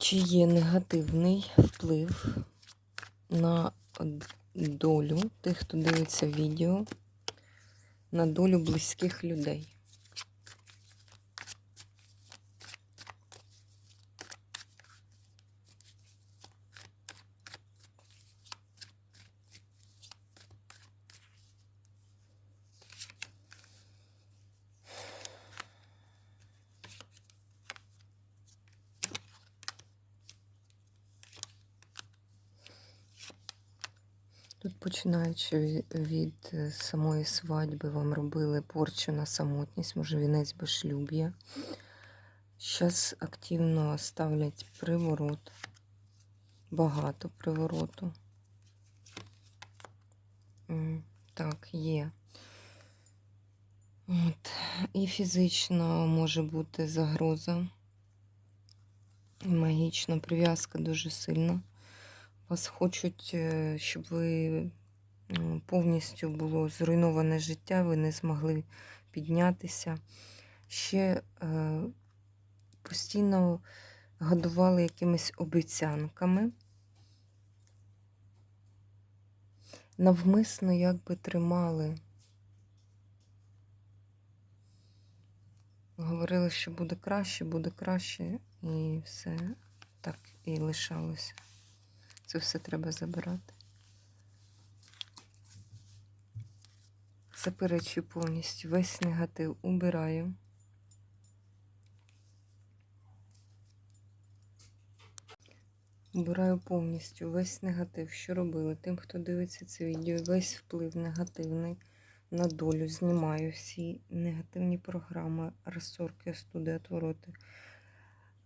Чи є негативний вплив на долю тих, хто дивиться відео, на долю близьких людей? Тут, починаючи від е, самої свадьби, вам робили порчу на самотність, може вінець безшлюб'я. Зараз активно ставлять приворот. Багато привороту. Так, є. От. І фізично може бути загроза. І магічна прив'язка дуже сильна. Вас хочуть, е, щоб ви повністю було зруйноване життя, ви не змогли піднятися. Ще е, постійно годували якимись обіцянками. Навмисно якби тримали. Говорили, що буде краще, буде краще, і все так і лишалося. Це все треба забирати. Заперечую повністю. Весь негатив убираю. Убираю повністю весь негатив, що робили тим, хто дивиться це відео, весь вплив негативний на долю. Знімаю всі негативні програми, розсорки, студи, отвороти,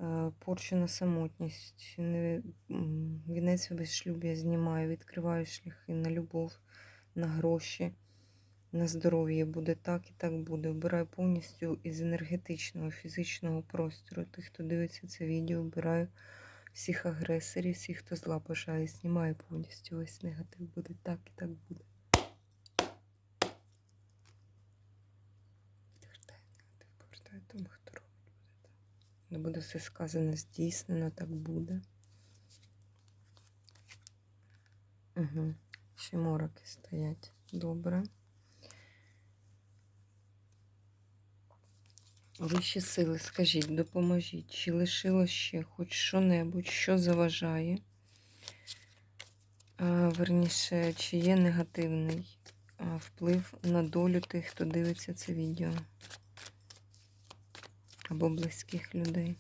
е, порчу на самотність, не- м, вінець безшлюб'я знімаю, відкриваю шляхи на любов, на гроші, на здоров'я. Буде так і так буде. Вбираю повністю із енергетичного, фізичного простору. Тих, хто дивиться це відео, вбираю всіх агресорів, всіх, хто зла бажає, знімаю повністю весь негатив. Буде так і так буде. Повертаю тому, хто робить буде. Не буде все сказане, здійснено, так буде. Угу. Ще мороки стоять. Добре. Вищі сили, скажіть, допоможіть, чи лишило ще хоч що-небудь, що заважає? А, верніше, чи є негативний вплив на долю тих, хто дивиться це відео? Або близьких людей?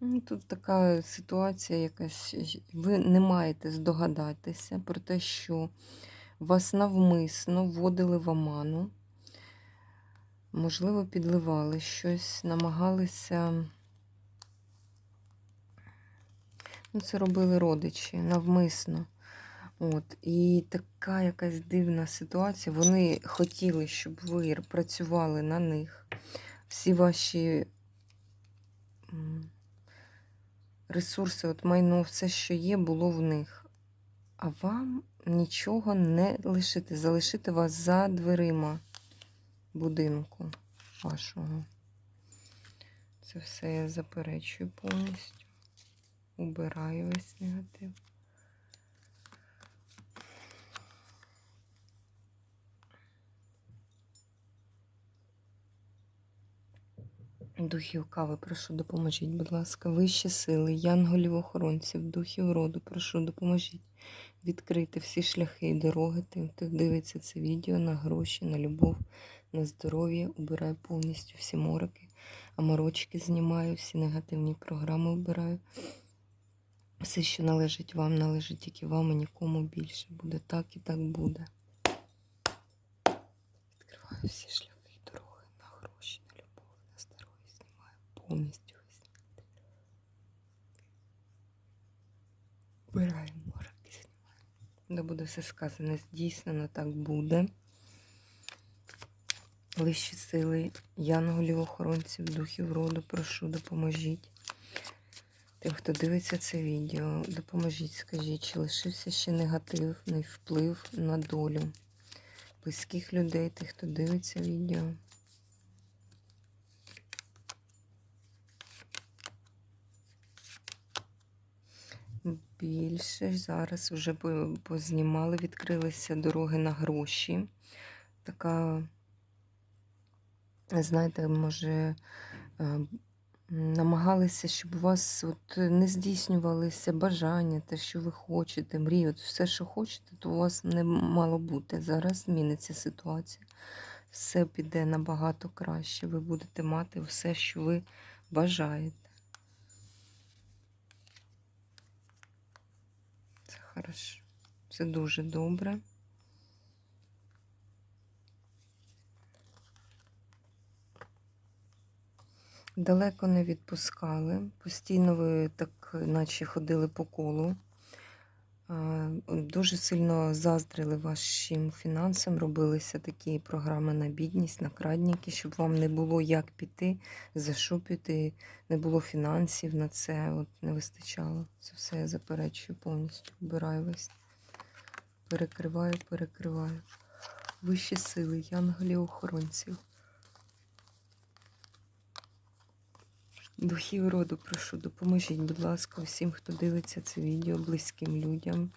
Ну, Тут така ситуація якась. Ви не маєте здогадатися про те, що вас навмисно вводили в оману, можливо, підливали щось, намагалися. Ну, це робили родичі навмисно. От. І така якась дивна ситуація. Вони хотіли, щоб ви працювали на них. Всі ваші. Ресурси, от майно, все, що є, було в них. А вам нічого не лишити, залишити вас за дверима будинку вашого. Це все я заперечую повністю. Убираю весь негатив. Духів кави, прошу, допоможіть, будь ласка, вищі сили, янголів охоронців, духів роду, прошу, допоможіть відкрити всі шляхи і дороги тим, хто дивиться це відео на гроші, на любов, на здоров'я, убираю повністю всі мороки, аморочки знімаю, всі негативні програми убираю. Все, що належить вам, належить тільки вам і нікому більше. Буде так і так буде. Відкриваю всі шляхи і дороги на гроші, на любов, на здоров'я, знімаю повністю весь. Вбираємо мороки, знімаю. Да буде все сказане, здійснено, так буде. Вищі сили, янголів, охоронців, духів роду, прошу, допоможіть. Тим, хто дивиться це відео, допоможіть, скажіть, чи лишився ще негативний вплив на долю близьких людей, тих, хто дивиться відео. Більше зараз вже познімали, відкрилися дороги на гроші. Така, знаєте, може, е, намагалися, щоб у вас от не здійснювалися бажання, те, що ви хочете, мрії, все, що хочете, то у вас не мало бути. Зараз зміниться ситуація. Все піде набагато краще. Ви будете мати все, що ви бажаєте. Це хорошо. Це дуже добре. Далеко не відпускали. Постійно ви так, наче ходили по колу. А, Дуже сильно заздрили вашим фінансам, робилися такі програми на бідність, на крадніки, щоб вам не було як піти, за що піти, не було фінансів на це, от не вистачало. Це все я заперечую повністю. Вбираю весь. Перекриваю, перекриваю. Вищі сили, янголів охоронців. Духів роду, прошу, допоможіть, будь ласка, всім, хто дивиться це відео, близьким людям.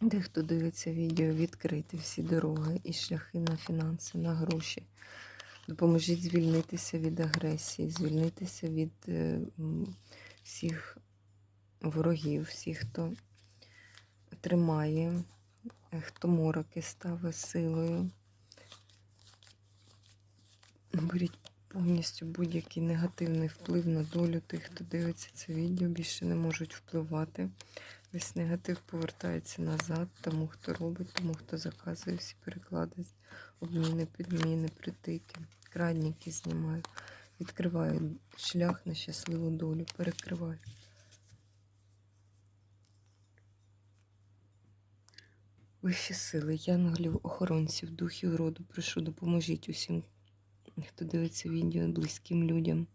Де хто дивиться відео, відкрити всі дороги і шляхи на фінанси, на гроші. Допоможіть звільнитися від агресії, звільнитися від е, всіх ворогів, всіх, хто тримає, е, хто мороки ставить силою. Беріть повністю будь-який негативний вплив на долю тих, хто дивиться це відео, більше не можуть впливати. Весь негатив повертається назад, тому хто робить, тому хто заказує всі переклади, обміни, підміни, притики, крадніки знімаю. Відкриваю шлях на щасливу долю, перекриваю. Вищі сили, янголів, охоронців, духів роду, прошу, допоможіть усім, хто дивиться відео близьким людям.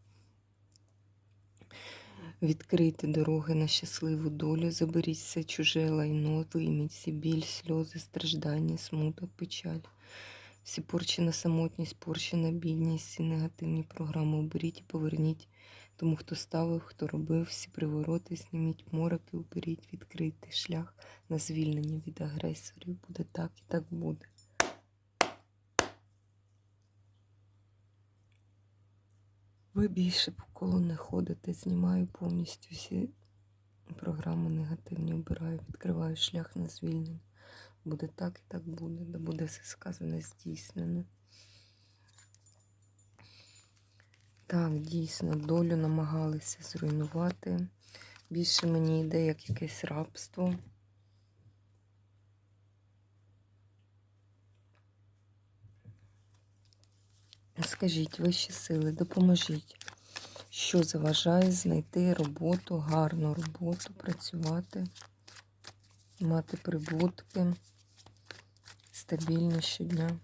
Відкрийте дороги на щасливу долю, заберіть все чуже лайно, вийміть всі біль, сльози, страждання, смуток, печаль. Всі порчі на самотність, порчі на бідність, всі негативні програми оберіть і поверніть тому, хто ставив, хто робив, всі привороти, зніміть мороки, уберіть, відкрийте шлях на звільнення від агресорів. Буде так і так буде. Ви більше по колу не ходите, знімаю повністю всі програми негативні, обираю, відкриваю шлях на звільнення. Буде так і так буде, да буде все сказане, здійснено. Так, дійсно, долю намагалися зруйнувати. Більше мені йде як якесь рабство. Скажіть, вищі сили, допоможіть, що заважає знайти роботу, гарну роботу, працювати, мати прибутки стабільно щодня.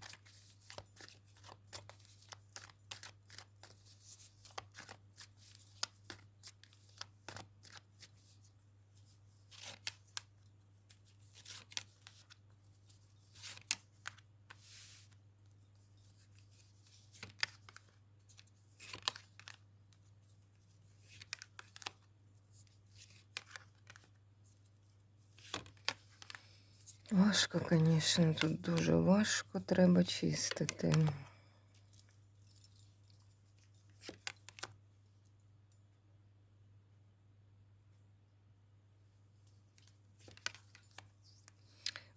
Важко, звісно, тут дуже важко треба чистити.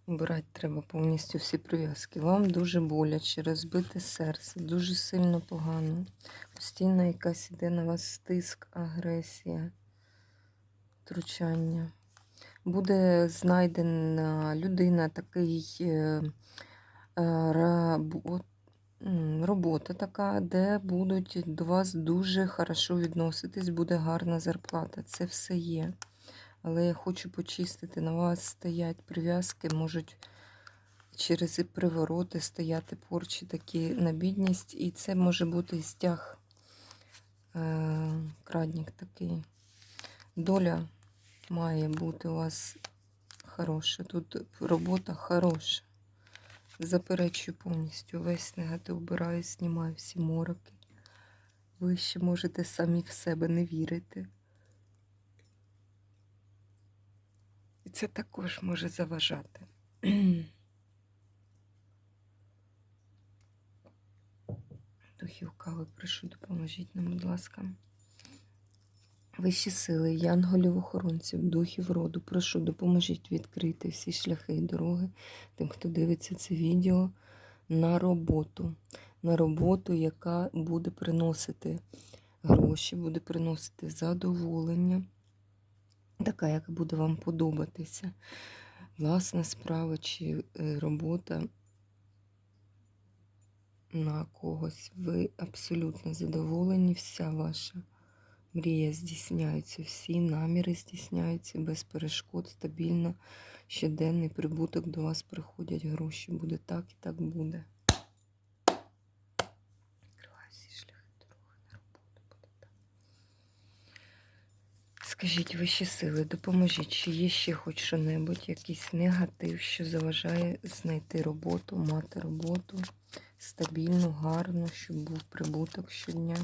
Брати треба повністю всі прив'язки. Вам дуже боляче, розбите серце, дуже сильно погано. Постійно якась іде на вас стиск, агресія, втручання. Буде знайдена людина, такий е, е, робота така, де будуть до вас дуже хорошо відноситись, буде гарна зарплата. Це все є. Але я хочу почистити. На вас стоять прив'язки, можуть через і привороти стояти порчі такі на бідність. І це може бути стяг, е, крадник такий. Доля має бути у вас хороша. Тут робота хороша. Заперечую повністю. Весь негатив вбираю, знімаю всі мороки. Ви ще можете самі в себе не вірити. І це також може заважати. Духів кави, прошу, допоможіть нам, будь ласка. Вищі сили, янголів охоронців, духів роду, прошу, допоможіть відкрити всі шляхи і дороги тим, хто дивиться це відео на роботу. На роботу, яка буде приносити гроші, буде приносити задоволення, така, яка буде вам подобатися. Власна справа чи е, робота на когось. Ви абсолютно задоволені, вся ваша мрія здійсняється, всі наміри здійсняються без перешкод, стабільно, щоденний прибуток до вас приходять гроші. Буде так і так буде. Скажіть вищі сили, допоможіть, чи є ще хоч що-небудь, якийсь негатив, що заважає знайти роботу, мати роботу стабільну, гарну, щоб був прибуток щодня.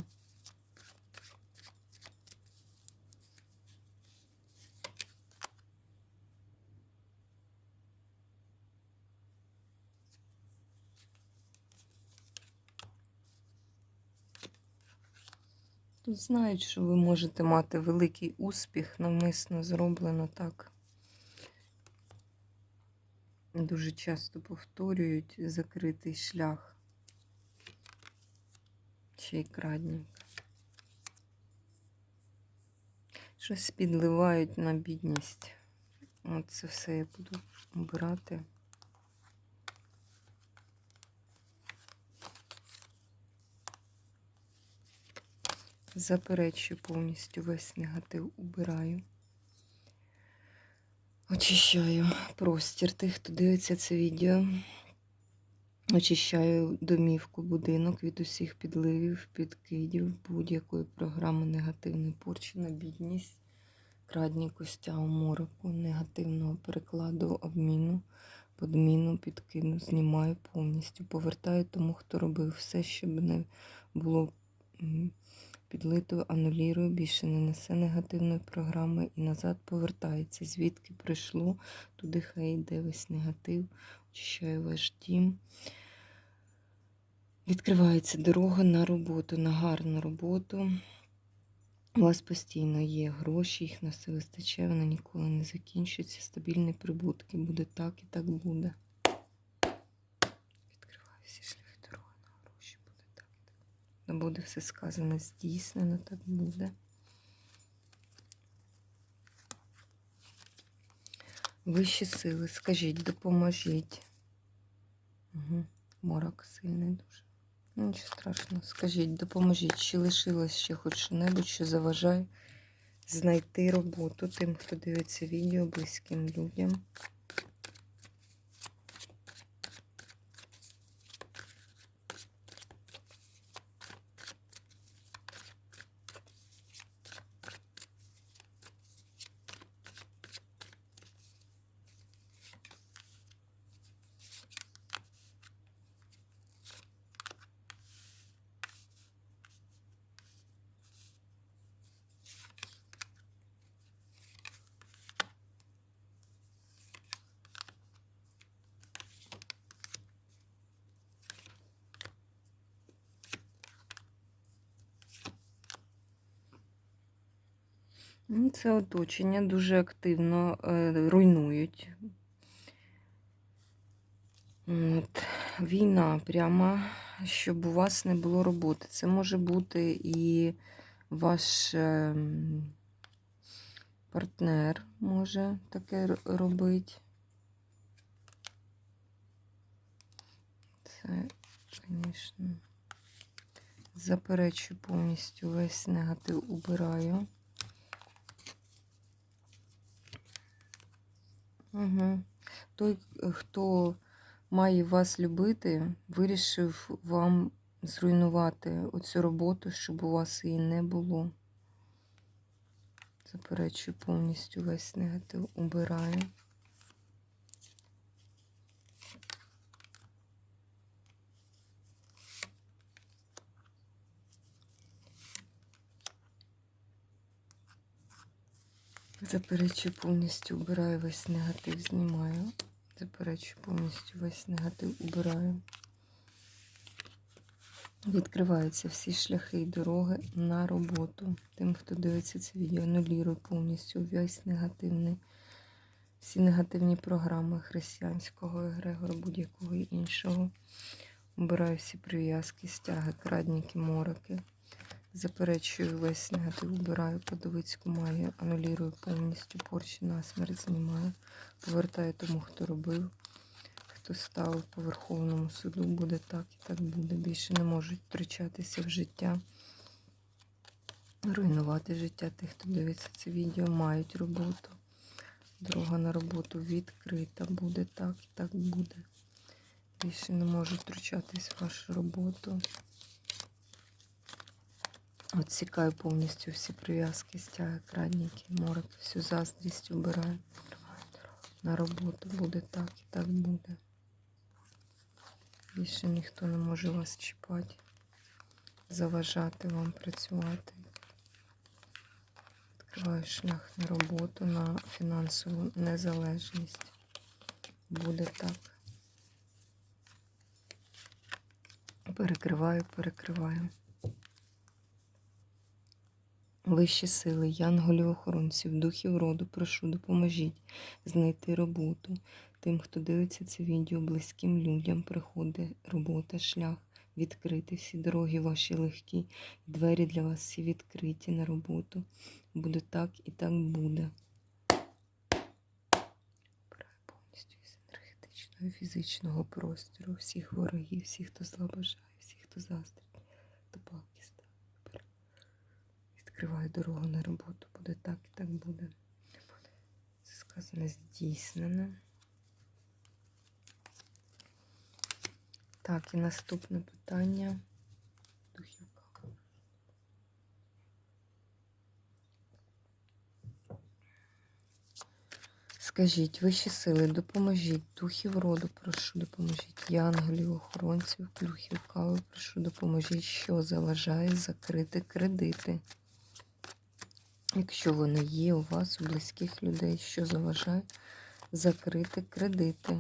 Знають, що ви можете мати великий успіх, навмисно зроблено так. Дуже часто повторюють закритий шлях. Ще й крадник. Щось підливають на бідність. От це все я буду обирати. Заперечую повністю весь негатив убираю. Очищаю простір тих, хто дивиться це відео. Очищаю домівку, будинок від усіх підливів, підкидів, будь-якої програми негативної порчі на бідність, крадні костя мороку, негативного перекладу, обміну, подміну, підкину, знімаю повністю, повертаю тому, хто робив все, щоб не було м, підлито, анулірую, більше не несе негативної програми і назад повертається. Звідки прийшло, туди хай йде весь негатив, очищаю ваш дім. Відкривається дорога на роботу, на гарну роботу. У вас постійно є гроші, їх на все вистачає, вони ніколи не закінчуються. Стабільні прибутки. Буде так і так буде. Відкриваю всі шляхи дороги на гроші. Буде так і Буде все сказане, здійснено, так буде. Вищі сили, скажіть, допоможіть. Угу. Морок сильний дуже. Ну, Нічого страшного. Скажіть, допоможіть, чи лишилось ще хоч що-небудь, що заважає знайти роботу тим, хто дивиться відео близьким людям. Це оточення дуже активно е, руйнують. От, війна прямо, щоб у вас не було роботи. Це може бути і ваш ем, партнер може таке робити. Це, звісно, заперечую повністю весь негатив убираю. Угу. Той, хто має вас любити, вирішив вам зруйнувати оцю роботу, щоб у вас її не було. Заперечую повністю весь негатив, убираю. Заперечую повністю убираю весь негатив, знімаю. Заперечую повністю весь негатив, убираю. Відкриваються всі шляхи і дороги на роботу. Тим, хто дивиться це відео, анулюю повністю весь негативний, всі негативні програми християнського егрегора, будь-якого іншого. Убираю всі прив'язки, стяги, крадніки, мороки. Заперечую весь негатив, убираю подовицьку магію, анулюю повністю порчі на смерть знімаю. Повертаю тому, хто робив, хто ставив по Верховному суду, буде так і так буде. Більше не можуть втручатися в життя, руйнувати життя тих, хто дивиться це відео, мають роботу. Дорога на роботу відкрита, буде так і так буде. Більше не можуть втручатись в вашу роботу. Отсікаю повністю всі прив'язки, стяги, крадніки, мороки, всю заздрість убираю. На роботу буде так і так буде. Більше ніхто не може вас чіпати, заважати вам працювати. Відкриваю шлях на роботу, на фінансову незалежність. Буде так. Перекриваю, перекриваю. Вищі сили, янголів охоронців, духів роду, прошу, допоможіть знайти роботу. Тим, хто дивиться це відео, близьким людям приходить робота, шлях, відкрити всі дороги ваші легкі, двері для вас всі відкриті на роботу. Буде так і так буде. Праю повністю із енергетичного і фізичного простору, всіх ворогів, всіх, хто зла бажає, всіх, хто заздрить, хто ставить. Відкриваю дорогу на роботу. Буде так і так буде. Це сказано здійснено. Так, і наступне питання. Скажіть, вищі сили, допоможіть, духів роду, прошу, допоможіть, янголів, охоронців, духів кави, прошу, допоможіть, що заважає закрити кредити. Якщо вони є у вас, у близьких людей, що заважає закрити кредити.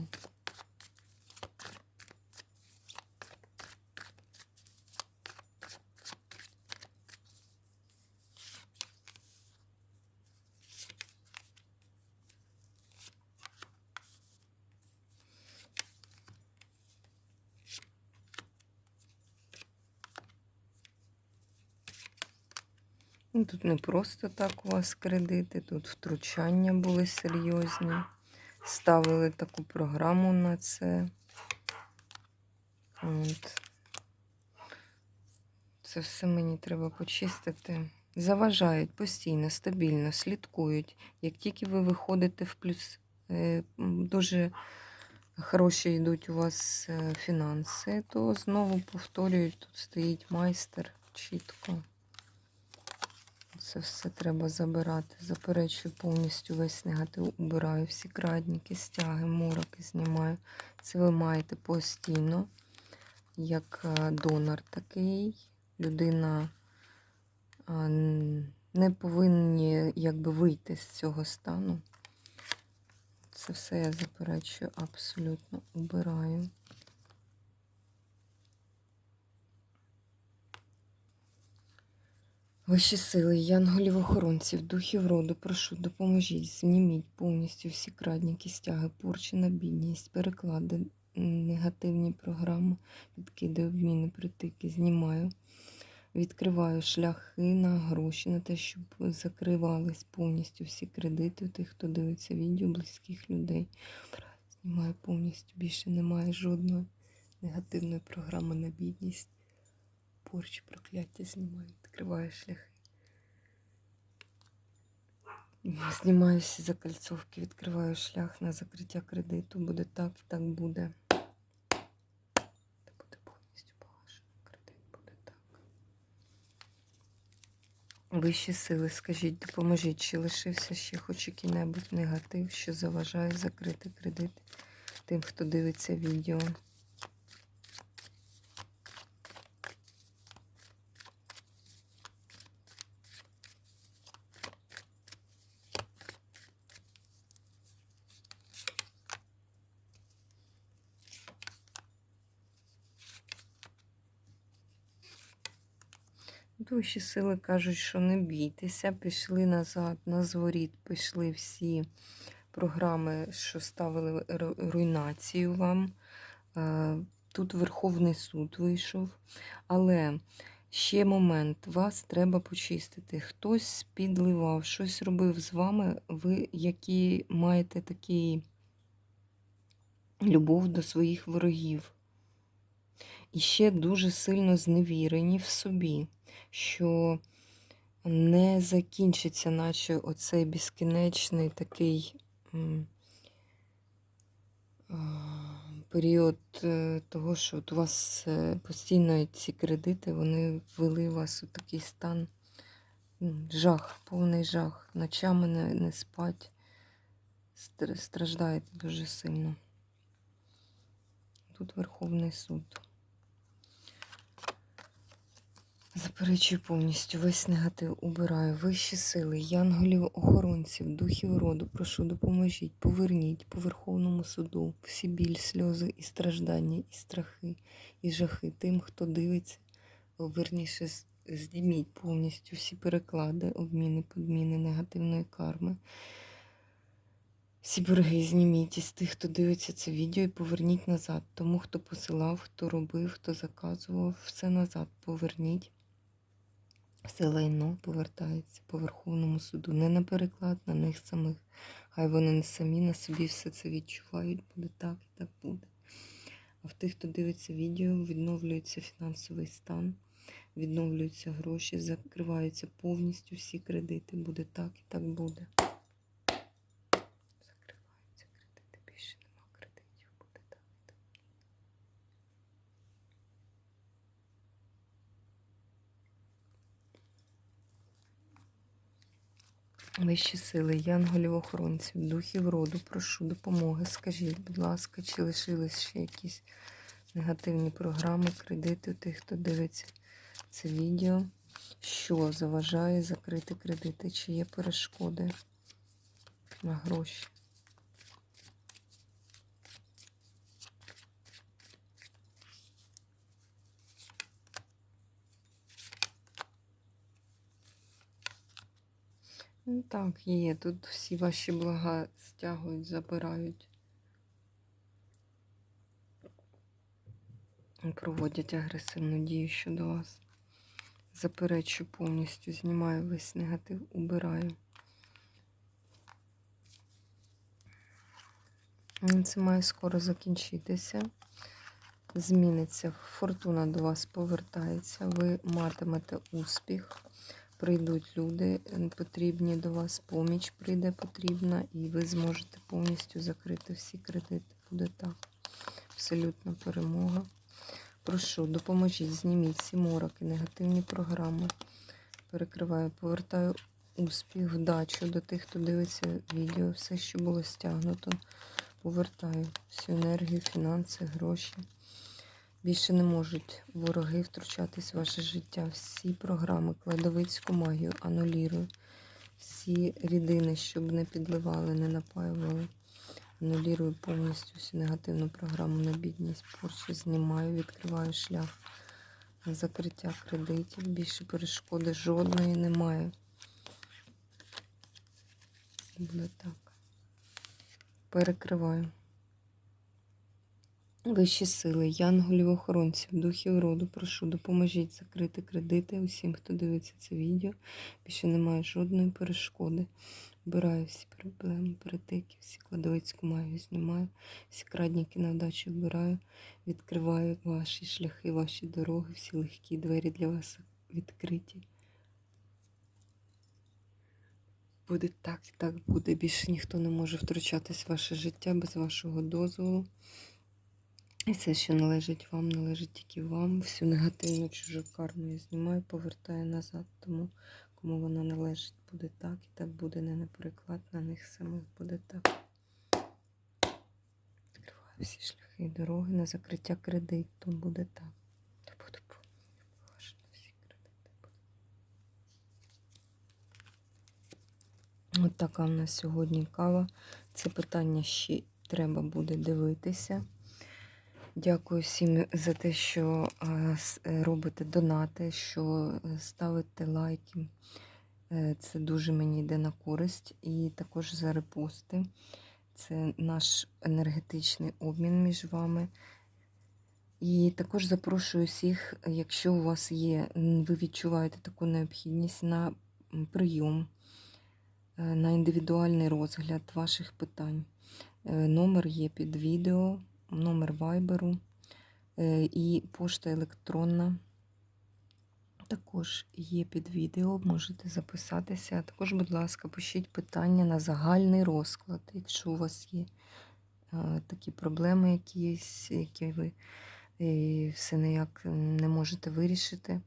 Тут не просто так у вас кредити, тут втручання були серйозні. Ставили таку програму на це. От. Це все мені треба почистити. Заважають постійно, стабільно, слідкують. Як тільки ви виходите в плюс, е, дуже хороші йдуть у вас е, фінанси, то знову повторюють, тут стоїть майстер чітко. Це все треба забирати. Заперечую повністю весь негатив, убираю всі крадніки, стяги, мороки знімаю. Це ви маєте постійно, як е, донор такий. Людина е, не повинні якби вийти з цього стану. Це все я заперечую, абсолютно убираю. Вищі сили, янголів охоронців, духів роду, прошу, допоможіть, зніміть повністю всі крадніки, стяги, порчі на бідність, переклади, негативні програми, підкиди, обміни, притики, знімаю. Відкриваю шляхи на гроші, на те, щоб закривались повністю всі кредити тих, хто дивиться відео, близьких людей. Знімаю повністю, більше немає жодної негативної програми на бідність. Порч, прокляття знімаю, відкриваю шляхи. Знімаю всі закальцовки, відкриваю шлях на закриття кредиту. Буде так так буде. Та буде повністю погашено. Кредит буде так. Вищі сили, скажіть, допоможіть, чи лишився ще хоч який-небудь негатив, що заважає закрити кредит тим, хто дивиться відео. Душі сили кажуть, що не бійтеся, пішли назад, на зворіт, пішли всі програми, що ставили руйнацію вам. Е, Тут Верховний суд вийшов. Але ще момент, вас треба почистити. Хтось підливав, щось робив з вами, ви які маєте такий любов до своїх ворогів. І ще дуже сильно зневірені в собі що не закінчиться, наче оцей безкінечний такий період е, того, що от у вас е, постійно ці кредити, вони ввели вас у такий стан жах, повний жах. Ночами не, не спать, страждаєте дуже сильно. Тут Верховний суд. Заперечую повністю весь негатив убираю. Вищі сили, янголів, охоронців, духів роду, прошу, допоможіть, поверніть по Верховному суду всі біль, сльози і страждання, і страхи, і жахи тим, хто дивиться, верніше, зніміть повністю всі переклади, обміни, подміни, негативної карми. Всі борги зніміть із тих, хто дивиться це відео, і поверніть назад. Тому, хто посилав, хто робив, хто заказував, все назад поверніть. Все лайно повертається по Верховному суду. Не на переклад, на них самих. Хай вони не самі на собі все це відчувають. Буде так і так буде. А в тих, хто дивиться відео, відновлюється фінансовий стан, відновлюються гроші, закриваються повністю всі кредити. Буде так і так буде. Закриваються кредити, більше нема кредитів. Буде так і так. Вищі сили, янголів охоронців, духів роду, прошу допомоги. Скажіть, будь ласка, чи лишились ще якісь негативні програми, кредити у тих, хто дивиться це відео? Що заважає закрити кредити? Чи є перешкоди на гроші? Ну так, є. Тут всі ваші блага стягують, забирають. Проводять агресивну дію щодо вас. Заперечу повністю, знімаю весь негатив, убираю. Ну, Це має скоро закінчитися. Зміниться, фортуна до вас повертається, ви матимете успіх прийдуть люди потрібні до вас, поміч прийде потрібна, і ви зможете повністю закрити всі кредити. Буде так. Абсолютна перемога. Прошу, допоможіть, зніміть всі мороки, негативні програми. Перекриваю, повертаю успіх, вдачу до тих, хто дивиться відео, все, що було стягнуто. Повертаю всю енергію, фінанси, гроші. Більше не можуть вороги втручатись в ваше життя. Всі програми, кладовицьку магію, анулірую. Всі рідини, щоб не підливали, не напаювали. Анулірую повністю всю негативну програму на бідність. Порчі знімаю, відкриваю шлях на закриття кредитів. Більше перешкоди жодної немає. Буде так. Перекриваю. Вищі сили, янголів, охоронців, духів роду, прошу, допоможіть закрити кредити усім, хто дивиться це відео. Більше немає жодної перешкоди. Вбираю всі проблеми, перетики, всі кладовицьку магію знімаю, всі крадніки на вдачу вбираю, відкриваю ваші шляхи, ваші дороги, всі легкі двері для вас відкриті. Буде так так буде. Більше ніхто не може втручатись в ваше життя без вашого дозволу. І все, що належить вам, належить тільки вам. Всю негативну чужу карму я знімаю, повертаю назад. Тому кому вона належить, буде так, і так буде не на переклад, на них самих буде так. Відкриваю всі шляхи і дороги на закриття кредиту буде так. От така в нас сьогодні кава. Це питання ще треба буде дивитися. Дякую всім за те, що е, е, робите донати, що е, ставите лайки. Це дуже мені йде на користь. І також за репости. Це наш енергетичний обмін між вами. І також запрошую всіх, якщо у вас є, ви відчуваєте таку необхідність на прийом, на індивідуальний розгляд ваших питань. Номер є під відео, номер вайберу е, і пошта електронна. Також є під відео, можете записатися. Також, будь ласка, пишіть питання на загальний розклад, якщо у вас є е, такі проблеми, якісь, які ви е, все ніяк не можете вирішити.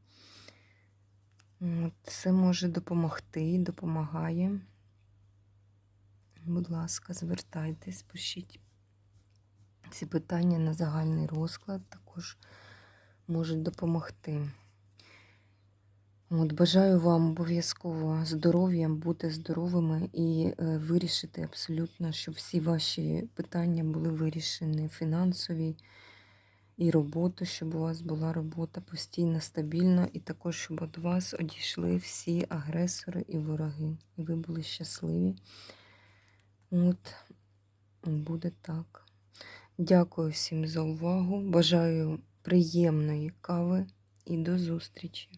Це може допомогти, допомагає. Будь ласка, звертайтесь, пишіть ці питання на загальний розклад, також можуть допомогти. От, бажаю вам обов'язково здоров'я, бути здоровими і е, вирішити абсолютно, щоб всі ваші питання були вирішені фінансові і роботу, щоб у вас була робота постійно, стабільно, і також, щоб від вас одійшли всі агресори і вороги. І ви були щасливі. От, буде так. Дякую всім за увагу. Бажаю приємної кави і до зустрічі!